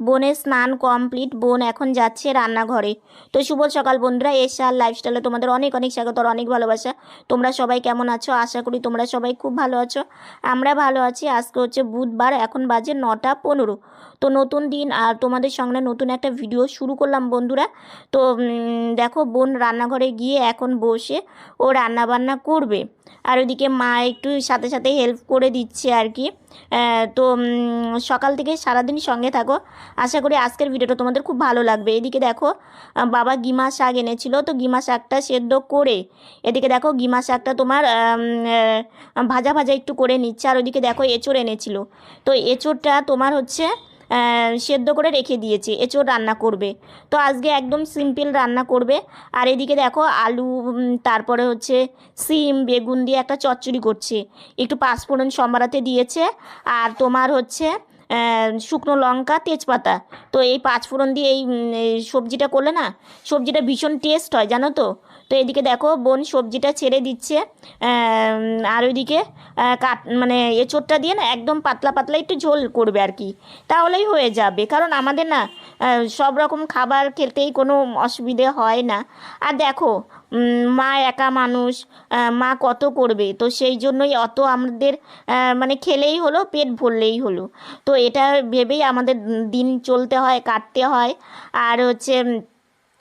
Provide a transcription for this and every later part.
বোনের স্নান কমপ্লিট, বোন এখন যাচ্ছে রান্নাঘরে। তো শুভ সকাল বন্ধুরা এসে আর লাইফস্টাইলে তোমাদের অনেক অনেক স্বাগত আর অনেক ভালোবাসা। তোমরা সবাই কেমন আছো? আশা করি তোমরা সবাই খুব ভালো আছো। আমরা ভালো আছি। আজকে হচ্ছে বুধবার, এখন বাজে নটা পনেরো। তো নতুন দিন আর তোমাদের সঙ্গে নতুন একটা ভিডিও শুরু করলাম বন্ধুরা। তো দেখো বোন রান্নাঘরে গিয়ে এখন বসে ও রান্না বান্না করবে। আর ওইদিকে মা একটু সাথে সাথে হেল্প করে দিচ্ছে আর কি। তো সকাল থেকে সারাদিন সঙ্গে থাকো। আশা করি আজকের ভিডিওটা তোমাদের খুব ভালো লাগবে। এদিকে দেখো বাবা গিমা শাক এনেছিল, তো গিমা শাকটা সেদ্ধ করে, এদিকে দেখো গিমা শাকটা তোমার ভাজা ভাজা একটু করে নিচ্ছে, আর ওইদিকে দেখো এঁচড় এনেছিল। তো এঁচড়টা তোমার হচ্ছে সেদ্ধ করে রেখে দিয়েছে, এঁচড় রান্না করবে। তো আজকে একদম সিম্পল রান্না করবে। আর এদিকে দেখো আলু তারপরে হচ্ছে সিম, বেগুন দিয়ে একটা চচ্চড়ি করছে। একটু পাঁচফোড়ন সম্বারাতে দিয়েছে, আর তোমার হচ্ছে শুকনো লঙ্কা, তেজপাতা। তো এই পাঁচফোড়ন দিয়ে এই সবজিটা করলে না, সবজিটা ভীষণ টেস্ট হয়, জানো তো? তো এদিকে দেখো বোন সবজিটা ছেড়ে দিচ্ছে। আর ওইদিকে কাট মানে এঁচোড়টা দিয়ে না একদম পাতলা পাতলা একটু ঝোল করবে আর কি। তাহলেই হয়ে যাবে। কারণ আমাদের না সব রকম খাবার খেতেই কোনো অসুবিধে হয় না। আর দেখো মা একা মানুষ মা কত করবে? তো সেই জন্যই অত আমাদের মানে খেলেই হলো পেট ভরলেই হলো। তো এটা ভেবেই আমাদের দিন চলতে হয় কাটতে হয়। আর হচ্ছে উম,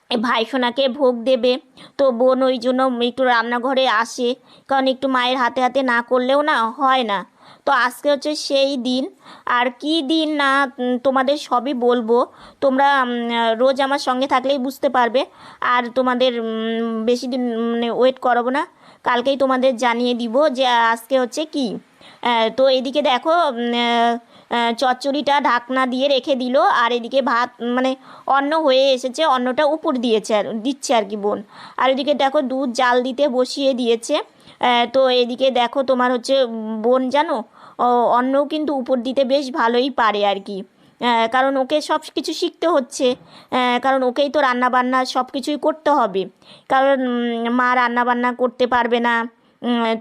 এই ভাইসোনাকে ভোগ দেবে। তো বোন ওই জন্য একটু রান্নাঘরে আসে। কারণ একটু মায়ের হাতে হাতে না করলেও না হয় না। তো আজকে হচ্ছে সেই দিন। আর কি দিন না তোমাদের সবই বলব। তোমরা রোজ আমার সঙ্গে থাকলেই বুঝতে পারবে। আর তোমাদের বেশি দিন মানে ওয়েট করাবো না। কালকেই তোমাদের জানিয়ে দিব যে আজকে হচ্ছে কি। তো এদিকে দেখো চচ্চড়িটা ঢাকনা দিয়ে রেখে দিল, আর এদিকে ভাত মানে অন্ন হয়ে এসেছে, অন্নটা উপর দিয়েছে আর, দিচ্ছে আর কি বোন। আর এদিকে দেখো দুধ জাল দিতে বসিয়ে দিয়েছে। তো এদিকে দেখো তোমার হচ্ছে বোন জানো অন্নও কিন্তু উপর দিতে বেশ ভালোই পারে আর কি। কারণ ওকে সব কিছু শিখতে হচ্ছে। কারণ ওকেই তো রান্নাবান্না সব কিছুই করতে হবে। কারণ মা রান্নাবান্না করতে পারবে না।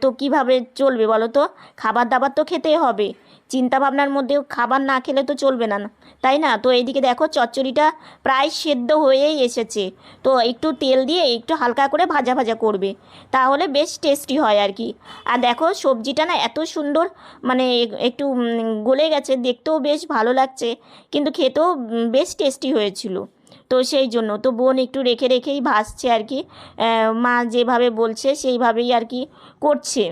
তো কীভাবে চলবে বলো তো? খাবার দাবার তো খেতেই হবে। চিন্তা ভাবনার মধ্যেও খাবার না খেলে তো চলবে না তাই না? তো এইদিকে দেখো চচ্চড়িটা প্রায় সেদ্ধ হয়েই এসেছে। তো একটু তেল দিয়ে একটু হালকা করে ভাজা ভাজা করবে। তাহলে বেশ টেস্টি হয় আর কি। আর দেখো সবজিটা না এত সুন্দর মানে একটু গলে গেছে। দেখতেও বেশ ভালো লাগছে। কিন্তু খেতেও বেশ টেস্টি হয়েছিল। তো সেই জন্য, তো বোন একটু রেখে রেখেই ভাসছে আর কি। মা যেভাবে বলছে সেইভাবেই আর কি করছে।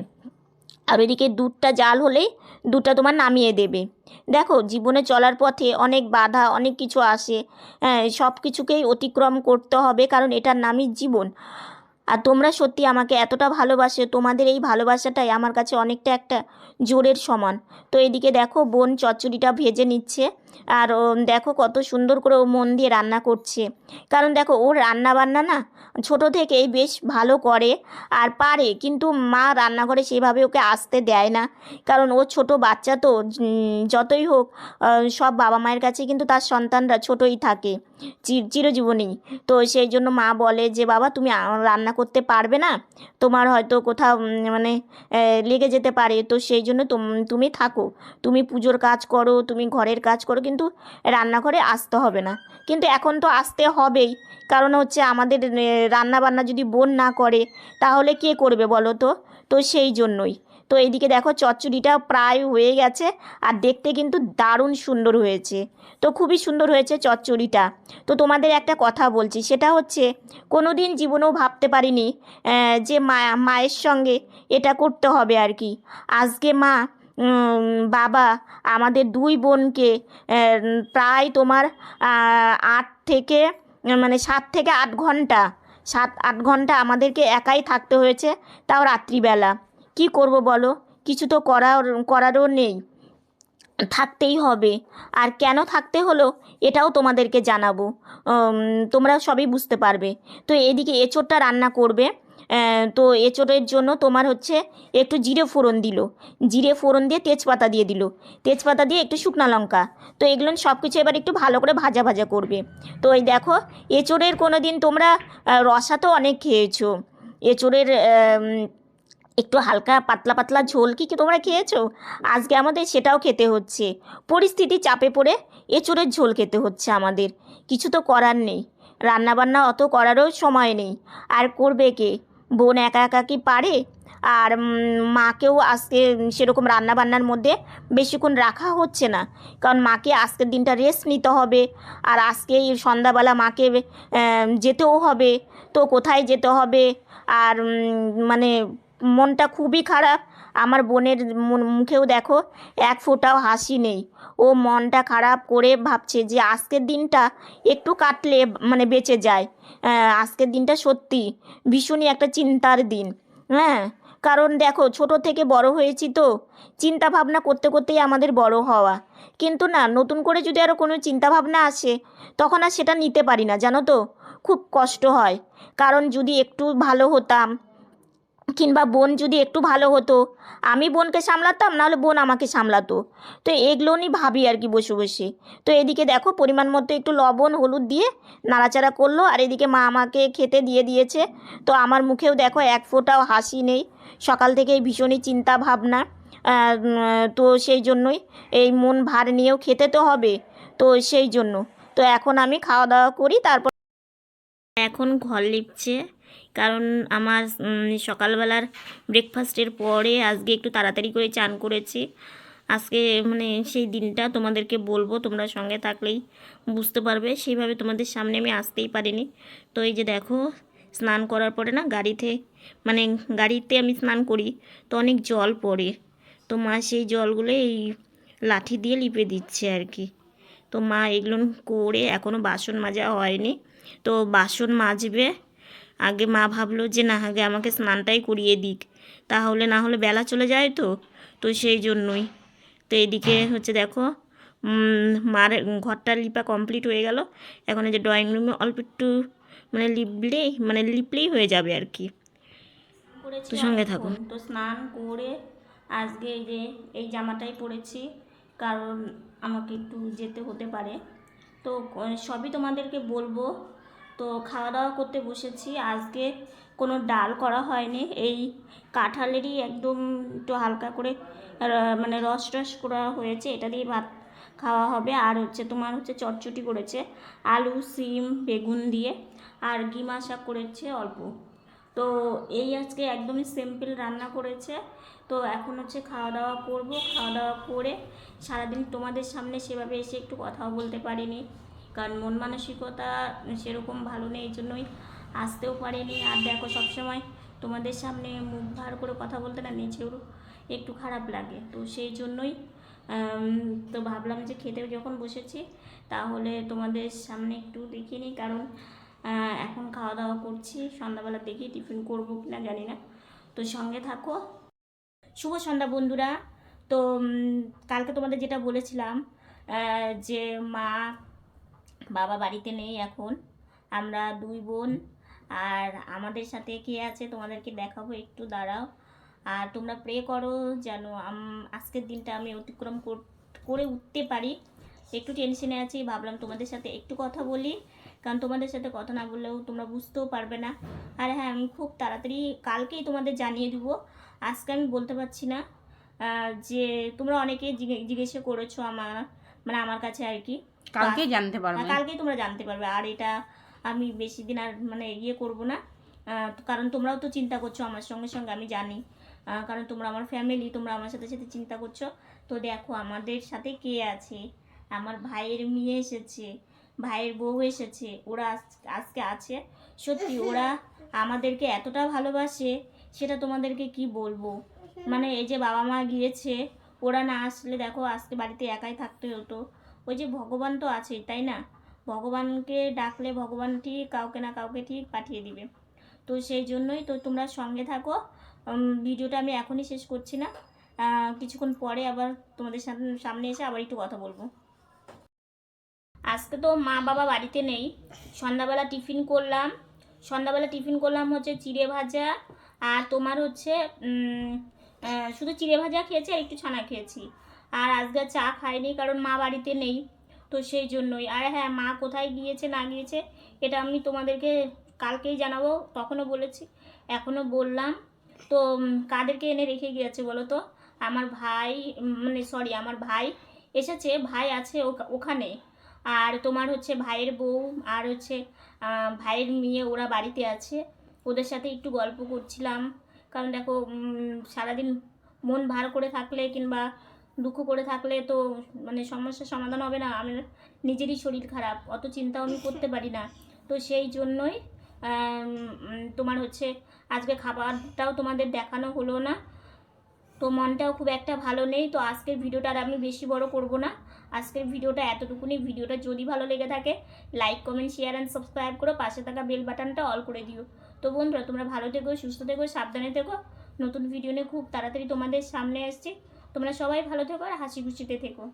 আর ওইদিকে দুধটা জাল হলেই দুধটা তোমার নামিয়ে দেবে। দেখো, জীবনে চলার পথে অনেক বাধা, অনেক কিছু আসে। হ্যাঁ সব কিছুকেই অতিক্রম করতে হবে, কারণ এটার নামই জীবন। আর তোমরা সত্যি আমাকে এতটা ভালোবাসে, তোমাদের এই ভালোবাসাটাই আমার কাছে অনেকটা একটা জোরের সমান। তো এদিকে দেখো, বোন চচ্চড়িটা ভেজে নিচ্ছে আর দেখো কত সুন্দর করে ও মন দিয়ে রান্না করছে। কারণ দেখো, ওর রান্না বান্না না ছোট থেকেই বেশ ভালো করে আর পারে, কিন্তু মা রান্নাঘরে সেভাবে ওকে আসতে দেয় না। কারণ ও ছোট বাচ্চা তো যতই হোক সব বাবা মায়ের কাছে কিন্তু তার সন্তানরা ছোটই থাকে চির চিরজীবনেই তো সেই জন্য মা বলে যে, বাবা, তুমি আ- রান্না করতে পারবে না। তোমার হয়তো কোথাও মানে লেগে যেতে পারে। তো সেই জন্য তুম- থাকো। তুমি পুজোর কাজ করো, তুমি ঘরের কাজ করো, কিন্তু রান্নাঘরে আসতে হবে না। কিন্তু এখন তো আসতে হবেই। কারণ হচ্ছে আমাদের রান্না বান্না যদি বোন না করে, তাহলে কে করবে বলো তো? তো সেই জন্যই। তো এইদিকে দেখো চচ্চড়িটা প্রায় হয়ে গেছে আর দেখতে কিন্তু দারুণ সুন্দর হয়েছে। তো খুবই সুন্দর হয়েছে চচ্চড়িটা। তো তোমাদের একটা কথা বলছি, সেটা হচ্ছে কোনো দিন জীবনেও ভাবতে পারিনি যে মা, মায়ের সঙ্গে এটা করতে হবে আর কি। আজকে মা বাবা আমাদের দুই বোনকে প্রায় তোমার আট থেকে মানে সাত থেকে আট ঘণ্টা, সাত, আট ঘণ্টা আমাদেরকে একাই থাকতে হয়েছে তাও রাত্রিবেলা। কি করব বলো? কিছু তো করার করারও নেই। থাকতেই হবে। আর কেন থাকতে হলো এটাও তোমাদেরকে জানাব। তোমরা সবই বুঝতে পারবে। তো এদিকে এঁচোড়টা রান্না করবে। তো এঁচোড়ের জন্য তোমার হচ্ছে একটু জিরে ফোড়ন দিল। জিরে ফোড়ন দিয়ে তেজপাতা দিয়ে দিল। তেজপাতা দিয়ে একটু শুকনা লঙ্কা। তো এগুলো সব কিছু এবার একটু ভালো করে ভাজা ভাজা করবে। তো এই দেখো এঁচোড়ের কোনো দিন তোমরা রসা তো অনেক খেয়েছো। এঁচোড়ের আম, একটু হালকা পাতলা পাতলা ঝোল কি কি তোমরা খেয়েছো? আজকে আমাদের সেটাও খেতে হচ্ছে। পরিস্থিতি চাপে পড়ে এঁচোড়ের ঝোল খেতে হচ্ছে আমাদের। কিছু তো করার নেই। রান্নাবান্না অত করারও সময় নেই। আর করবে কে? বোন একা একা কি পারে? আর মাকেও আজকে সেরকম রান্নাবান্নার মধ্যে বেশিক্ষণ রাখা হচ্ছে না। কারণ মাকে আজকের দিনটা রেস্ট নিতে হবে। আর আজকে সন্ধ্যাবেলা মাকে যেতেও হবে। তো কোথায় যেতে হবে? আর মানে মনটা খুবই খারাপ। আমার বোনের মুখেও দেখো, এক ফোঁটাও হাসি নেই। ও মনটা খারাপ করে ভাবছে যে আজকের দিনটা একটু কাটলে মানে বেঁচে যায়। আজকের দিনটা সত্যি ভীষণই একটা চিন্তার দিন। হ্যাঁ কারণ দেখো, ছোট থেকে বড় হয়েছি তো, চিন্তা ভাবনা করতে করতেই আমাদের বড় হওয়া। কিন্তু না, নতুন করে যদি আরও কোনো চিন্তা ভাবনা আসে, তখন আর সেটা নিতে পারি না, জানো তো? খুব কষ্ট হয়। কারণ যদি একটু ভালো হতাম কিংবা বোন যদি একটু ভালো হতো, আমি বোনকে সামলাতাম, নাহলে বোন আমাকে সামলাতো। তো এগুলো নিয়ে ভাবি আর কি বসে বসে। তো এদিকে দেখো, পরিমাণ মতো একটু লবণ, হলুদ দিয়ে নাড়াচাড়া করল, আর এদিকে মা আমাকে খেতে দিয়ে দিয়েছে। তো আমার মুখেও দেখো, এক ফোঁটাও হাসি নেই। সকাল থেকেই ভীষণই চিন্তা ভাবনা। তো সেই জন্যই এই মন ভার নিয়েও খেতে তো হবে, তো সেই জন্য। তো এখন আমি খাওয়া দাওয়া করি, তারপর এখন ঘর লিপছে। কারণ আমার সকালবেলার ব্রেকফাস্টের পরে আজকে একটু তাড়াতাড়ি করে চান করেছি। আজকে মানে সেই দিনটা তোমাদেরকে বলব, তোমরা সঙ্গে থাকলেই বুঝতে পারবে। সেইভাবে তোমাদের সামনে আমি আসতেই পারিনি। তো এই যে দেখো, স্নান করার পরে না গাড়িতে মানে গাড়িতে আমি স্নান করি, তো অনেক জল পড়ে। তো মা সেই জলগুলো এই লাঠি দিয়ে লিপে দিচ্ছে আর কি। তো মা এগুলো করে এখনও বাসন মাজা হয়নি। তো বাসন মাজবে আগে মা ভাবলো যে না আগে আমাকে স্নানটাই করিয়ে দিক। তাহলে না হলে বেলা চলে যায় তো? তো সেই জন্যই। তো এদিকে হচ্ছে দেখো মার ঘরটা লিপা কমপ্লিট হয়ে গেল। এখন এই যে ড্রয়িং রুমে অল্প একটু মানে লিপলেই মানে লিপলেই হয়ে যাবে আর কি। তো সঙ্গে থাকো। তো স্নান করে আজকে এই যে এই জামাটাই পরেছি। কারণ আমাকে একটু যেতে হতে পারে। তো সবই তোমাদেরকে বলব। তো খাওয়া দাওয়া করতে বসেছি। আজকে কোনো ডাল করা হয়নি। এই কাঁঠালেরই একদম একটু হালকা করে মানে রস রস করা হয়েছে। এটা দিয়ে ভাত খাওয়া হবে। আর হচ্ছে তোমার হচ্ছে চটচটি করেছে। আলু, সিম, বেগুন দিয়ে। আর গিমা শাক করেছে অল্প। তো এই আজকে একদমই সিম্পল রান্না করেছে। তো এখন হচ্ছে খাওয়া দাওয়া করব। খাওয়া দাওয়া করে সারাদিন তোমাদের সামনে সেভাবে এসে একটু কথাও বলতে পারিনি। কারণ মন মানসিকতা সেরকম ভালো নেই, এই জন্যই আসতেও পারিনি। আর দেখো, সবসময় তোমাদের সামনে মুখ ভার করে কথা বলতে না নিজেও একটু খারাপ লাগে। তো সেই জন্যই তো ভাবলাম যে খেতেও যখন বসেছি, তাহলে তোমাদের সামনে একটু দেখিয়ে নিই। কারণ এখন খাওয়া দাওয়া করছি, সন্ধ্যাবেলা দেখি টিফিন করব কি না জানি না। তো সঙ্গে থাকো। শুভ সন্ধ্যা বন্ধুরা। তো কালকে তোমাদের যেটা বলেছিলাম যে মা বাবা বাড়িতে নেই এখন। আমরা দুই বোন। আর আমাদের সাথে কে আছে তোমাদেরকে দেখাবো একটু, দাঁড়াও। আর তোমরা প্রে করো যেন আজকের দিনটা আমি অতিক্রম করে উঠতে পারি। একটু টেনশনে আছি, ভাবলাম তোমাদের সাথে একটু কথা বলি। কারণ তোমাদের সাথে কথা না বললেও তোমরা বুঝতেও পারবে না। আর হ্যাঁ আমি খুব তাড়াতাড়ি কালকেই তোমাদের জানিয়ে দিব। আজকে আমি বলতে পারছি না যে তোমরা অনেকে জিজ্ঞে- জিজ্ঞেস করেছ আমার মানে আমার কাছে আর কি। কালকেই জানতে পারবে। হ্যাঁ, কালকেই তোমরা জানতে পারবে। আর এটা আমি বেশি দিন আর মানে ইয়ে করব না। কারণ তোমরাও তো চিন্তা করছ আমার সঙ্গে সঙ্গে আমি জানি। কারণ তোমরা আমার ফ্যামিলি তোমরা আমার সাথে সাথে চিন্তা করছ। তো দেখো আমাদের সাথে কে আছে? আমার ভাইয়ের মেয়ে এসেছে ভাইয়ের বউ এসেছে ওরা আজ- আজকে আছে। সত্যি ওরা আমাদেরকে এতটা ভালোবাসে সেটা তোমাদেরকে কি বলব? মানে এই যে বাবা মা গিয়েছে ওরা না আসলে দেখো আজকে বাড়িতে একাই থাকতে হতো। ওই যে ভগবান তো আছেই, তাই না? ভগবানকে ডাকলে ভগবান ঠিক কাউকে না কাউকে ঠিক পাঠিয়ে দিবে। তো সেই জন্যই তো তোমরা সঙ্গে থাকো। ভিডিওটা আমি এখনই শেষ করছি না। কিছুক্ষণ পরে আবার তোমাদের সামনে- এসে আবার একটু কথা বলব। আজকে তো মা বাবা বাড়িতে নেই। সন্ধ্যাবেলা টিফিন করলাম। সন্ধ্যাবেলা টিফিন করলাম হচ্ছে চিড়ে ভাজা আর তোমার হচ্ছে শুধু চিড়ে ভাজা খেয়েছি আর একটু ছানা খেয়েছি। আর আজকে চা খাইনি কারণ মা বাড়িতে নেই, তো সেই জন্যই। আর হ্যাঁ মা কোথায় গিয়েছে, না গিয়েছে, এটা আমি তোমাদেরকে কালকেই জানাব, তখনও বলেছি, এখনও বললাম। তো কাদেরকে এনে রেখে গিয়েছে বলো তো? আমার ভাই মানে সরি আমার ভাই এসেছে, ভাই আছে ওখানে। আর তোমার হচ্ছে ভাইয়ের বউ, আর হচ্ছে ভাইয়ের মেয়ে, ওরা বাড়িতে আছে। ওদের সাথে একটু গল্প করছিলাম। কারণ দেখো সারাদিন মন ভার করে থাকলে কিংবা দুঃখ করে থাকলে তো মানে সমস্যার সমাধান হবে না। আমার নিজেরই শরীর খারাপ, অত চিন্তাও আমি করতে পারি না। তো সেই জন্যই তোমার হচ্ছে আজকে খাবারটাও তোমাদের দেখানো হলো না। তো মনটাও খুব একটা ভালো নেই। তো আজকের ভিডিওটা আর আমি বেশি বড় করব না। আজকের ভিডিওটা এতটুকুনি। ভিডিওটা যদি ভালো লেগে থাকে like comment share and subscribe করো পাশে থাকা বেল বাটনটা অল করে দিও। তো বন্ধুরা, তোমরা ভালো থেকো, সুস্থ থেকো, সাবধানে থেকো। নতুন ভিডিও নিয়ে খুব তাড়াতাড়ি তোমাদের সামনে আসছি। তোমরা সবাই ভালো থেকো আর হাসি খুশিতে থেকো।